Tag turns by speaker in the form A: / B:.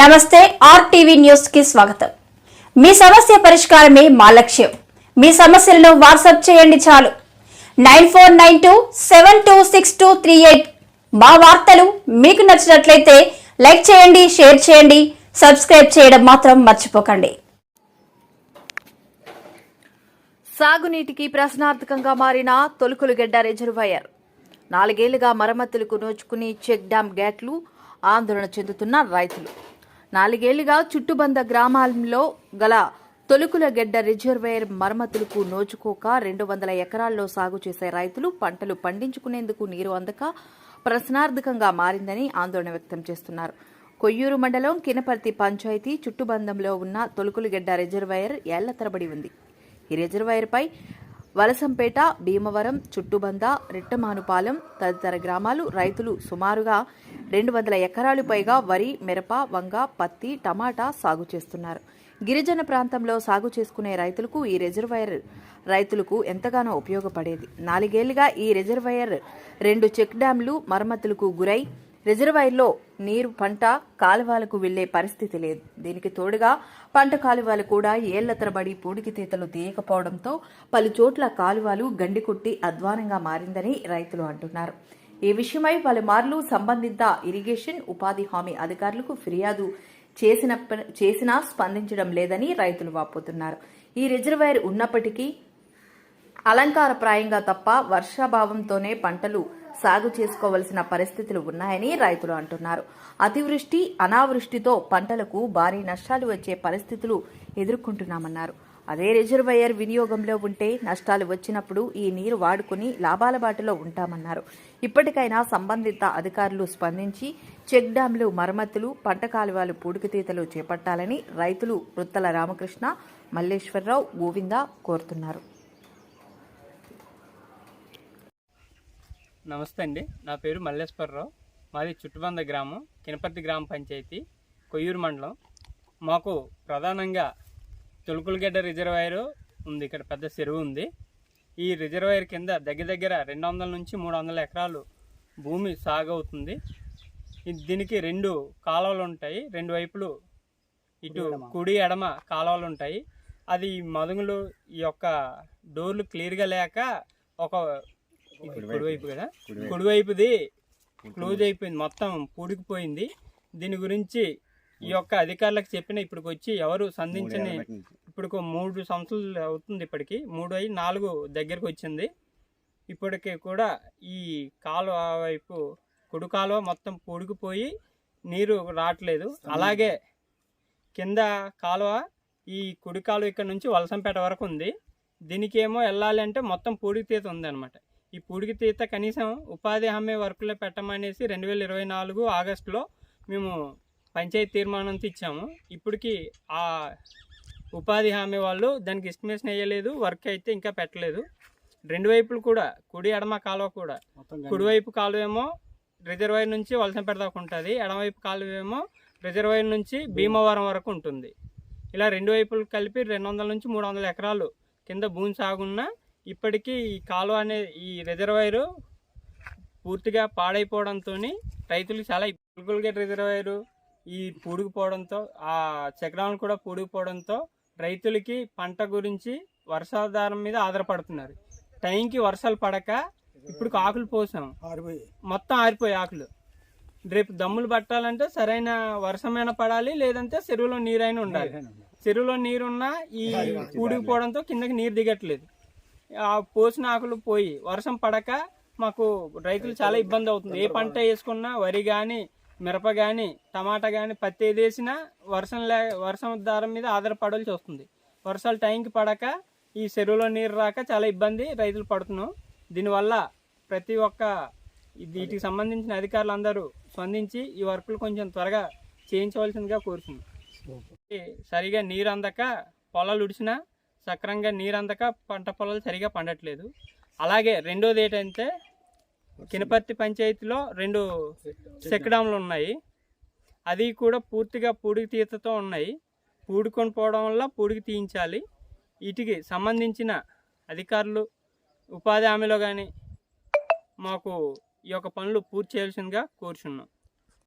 A: నమస్తే ఆర్టీవీ న్యూస్కి స్వాగతం. మీ సమస్య పరిష్కారమే మా లక్ష్యం. మీ సమస్యలను వాట్సాప్ చేయండి చాలు. Nine four nine two seven two six two three eight మా వార్తలు మీకు నచ్చినట్లయితే లైక్ చేయండి షేర్ చేయండి సబ్స్క్రైబ్ చేయడం మాత్రం మర్చిపోకండి.
B: సాగునీటికి ప్రశ్నార్థకంగా మారిన తొలుకులుగెడ్డ రిజర్వాయర్. నాలుగేళ్ళుగా మరమ్మతులకు నోచుకుని చెక్ డ్యాం గేట్లు ఆందోళన చెందుతున్న రైతులు. నాలుగేళ్ళుగా చుట్టుబంద గ్రామాల్లో గల తొలుకులగెడ్డ రిజర్వేయర్ మరమ్మతులకు నోచుకోక రెండు వందల ఎకరాల్లో సాగు చేసే రైతులు పంటలు పండించుకునేందుకు నీరు అందక ప్రశ్నార్థకంగా మారిందని ఆందోళన వ్యక్తం చేస్తున్నారు. కొయ్యూరు మండలం కినపర్తి పంచాయతీ చుట్టుబంధంలో ఉన్న తొలుకులగెడ్డ రిజర్వాయర్ ఏళ్ళ తరబడి ఉంది. ఈ రిజర్వాయర్పై వలసంపేట భీమవరం చుట్టుబంద రెట్టమానుపాలెం తదితర గ్రామాలు రైతులు సుమారుగా రెండు వందల ఎకరాలు పైగా వరి మిరప వంగ పత్తి టమాటా సాగు చేస్తున్నారు. గిరిజన ప్రాంతంలో సాగు చేసుకునే రైతులకు ఈ రిజర్వాయర్ రైతులకు ఎంతగానో ఉపయోగపడేది. నాలుగేళ్ళుగా ఈ రిజర్వాయర్ రెండు చెక్ డ్యాంలు మరమ్మతులకు గురై రిజర్వాయర్లో నీరు పంట కాలువలకు వెళ్ళే పరిస్థితి లేదు. దీనికి తోడుగా పంట కాలువలు కూడా ఏళ్ళ తరబడి పూడికి తీతలు తీయకపోవడంతో పలు చోట్ల కాలువలు గండికొట్టి అధ్వానంగా మారిందని రైతులు అంటున్నారు. ఈ విషయమై పలుమార్లు సంబంధిత ఇరిగేషన్ ఉపాధి హామీ అధికారులకు ఫిర్యాదు చేసిన చేసినా స్పందించడం లేదని రైతులు వాపోతున్నారు. ఈ రిజర్వాయర్ ఉన్నప్పటికీ అలంకారప్రాయంగా తప్ప వర్షాభావంతోనే పంటలు సాగు చేసుకోవలసిన పరిస్థితులు ఉన్నాయని రైతులు అంటున్నారు. అతివృష్టి అనావృష్టితో పంటలకు భారీ నష్టాలు వచ్చే పరిస్థితులు ఎదుర్కొంటున్నామన్నారు. అదే రిజర్వాయర్ వినియోగంలో ఉంటే నష్టాలు వచ్చినప్పుడు ఈ నీరు వాడుకుని లాభాల బాటలో ఉంటామన్నారు. ఇప్పటికైనా సంబంధిత అధికారులు స్పందించి చెక్ డ్యాంలు మరమ్మతులు పంట కాలువలు పూడికతీతలు చేపట్టాలని రైతులు వృత్తల రామకృష్ణ మల్లేశ్వరరావు గోవింద కోరుతున్నారు.
C: నమస్తే అండి. నా పేరు మల్లేశ్వరరావు. మాది చుట్టుబంద గ్రామం కినపర్తి గ్రామ పంచాయతీ కొయ్యూరు మండలం. మాకు ప్రధానంగా తొలుకులగడ్డ రిజర్వాయర్ ఉంది. ఇక్కడ పెద్ద చెరువు ఉంది. ఈ రిజర్వాయర్ కింద దగ్గర దగ్గర రెండు వందల నుంచి మూడు వందల ఎకరాలు భూమి సాగు అవుతుంది దీనికి రెండు కాలువలు ఉంటాయి. రెండు వైపులు ఇటు కుడి ఎడమ. కాలువలు ఉంటాయి. అది మదుగులు ఈ యొక్క డోర్లు క్లియర్గా లేక ఒక కుడివైపు కదా? కుడివైపుది క్లోజ్ అయిపోయింది మొత్తం పూడికిపోయింది. దీని గురించి ఈ యొక్క అధికారులకు చెప్పిన ఇప్పటికి వచ్చి ఎవరు సంధించని ఇప్పుడు మూడు సంవత్సరాలు అవుతుంది ఇప్పటికి. మూడు అయి నాలుగు దగ్గరకు వచ్చింది. ఇప్పటికి కూడా ఈ కాలువ వైపు కుడి కాలువ మొత్తం పూడికిపోయి నీరు రావట్లేదు. అలాగే కింద కాలువ ఈ కుడి కాలువ ఇక్కడ నుంచి వలసంపేట వరకు ఉంది. దీనికి ఏమో వెళ్ళాలి అంటే మొత్తం పూడికి తీత ఉంది అనమాట ఈ పూడికి తీత కనీసం ఉపాధి హామీ వర్కులో పెట్టమనేసి రెండు వేల ఇరవై నాలుగు ఆగస్టులో మేము పంచాయతీ తీర్మానంతో ఇచ్చాము ఇప్పటికి ఆ ఉపాధి హామీ వాళ్ళు దానికి ఎస్టిమేషన్ వేయలేదు వర్క్ అయితే ఇంకా పెట్టలేదు. రెండు వైపులు కూడా కుడి ఎడమ కాలువ కూడా. కుడివైపు కాలువ ఏమో రిజర్వాయర్ నుంచి వలసంపేట దాకా ఉంటుంది ఎడమవైపు కాలువ ఏమో రిజర్వాయర్ నుంచి భీమవరం వరకు ఉంటుంది. ఇలా రెండు వైపులు కలిపి రెండు వందల నుంచి మూడు వందల ఎకరాలు కింద భూమి సాగున్నా ఇప్పటికీ ఈ కాలువ అనే ఈ రిజర్వాయర్ పూర్తిగా పాడైపోవడంతో రైతులు చాలా ఇబ్బందులుగా రిజర్వాయర్ ఈ పూడికిపోవడంతో ఆ చక్రాలను కూడా పూడికిపోవడంతో రైతులకి పంట గురించి వర్షాధారం మీద ఆధారపడుతున్నారు. టైంకి వర్షాలు పడక ఇప్పుడు ఆకులు పోసాం. మొత్తం ఆరిపోయి ఆకులు. రేపు దమ్ములు పట్టాలంటే సరైన వర్షమైనా పడాలి లేదంటే చెరువులో నీరైనా ఉండాలి. చెరువులో నీరున్నా ఈ పూడికిపోవడంతో కిందకి నీరు దిగట్లేదు. పోసిన ఆకులు పోయి వర్షం పడక మాకు రైతులు చాలా ఇబ్బంది అవుతుంది. ఏ పంట వేసుకున్నా వరి కానీ మిరప కానీ టమాటా కానీ పత్తి ఏది వేసినా వర్షం లే వర్షం దారం మీద ఆధారపడాల్సి వస్తుంది. వర్షాలు టైంకి పడక ఈ చెరువులో నీరు రాక చాలా ఇబ్బంది రైతులు పడుతున్నాం దీనివల్ల ప్రతి ఒక్క వీటికి సంబంధించిన అధికారులు అందరూ స్పందించి ఈ వర్కులు కొంచెం త్వరగా చేయించవలసిందిగా కోరుతున్నాం. సరిగా నీరు అందక పొలాలు ఉడిచినా సక్రంగా నీరు అందక పంట పొలాలు సరిగా పండట్లేదు. అలాగే రెండోది ఏంటంటే కినపర్తి పంచాయతీలో రెండు చెక్ డ్యాములు ఉన్నాయి. అది కూడా పూర్తిగా పూడికి తీతతో ఉన్నాయి. పూడుకొని పోవడం వల్ల పూడికి తీయించాలి. వీటికి సంబంధించిన అధికారులు ఉపాధి హామీలో కానీ మాకు ఈ యొక్క పనులు పూర్తి చేయాల్సిందిగా కోరుచున్నాం.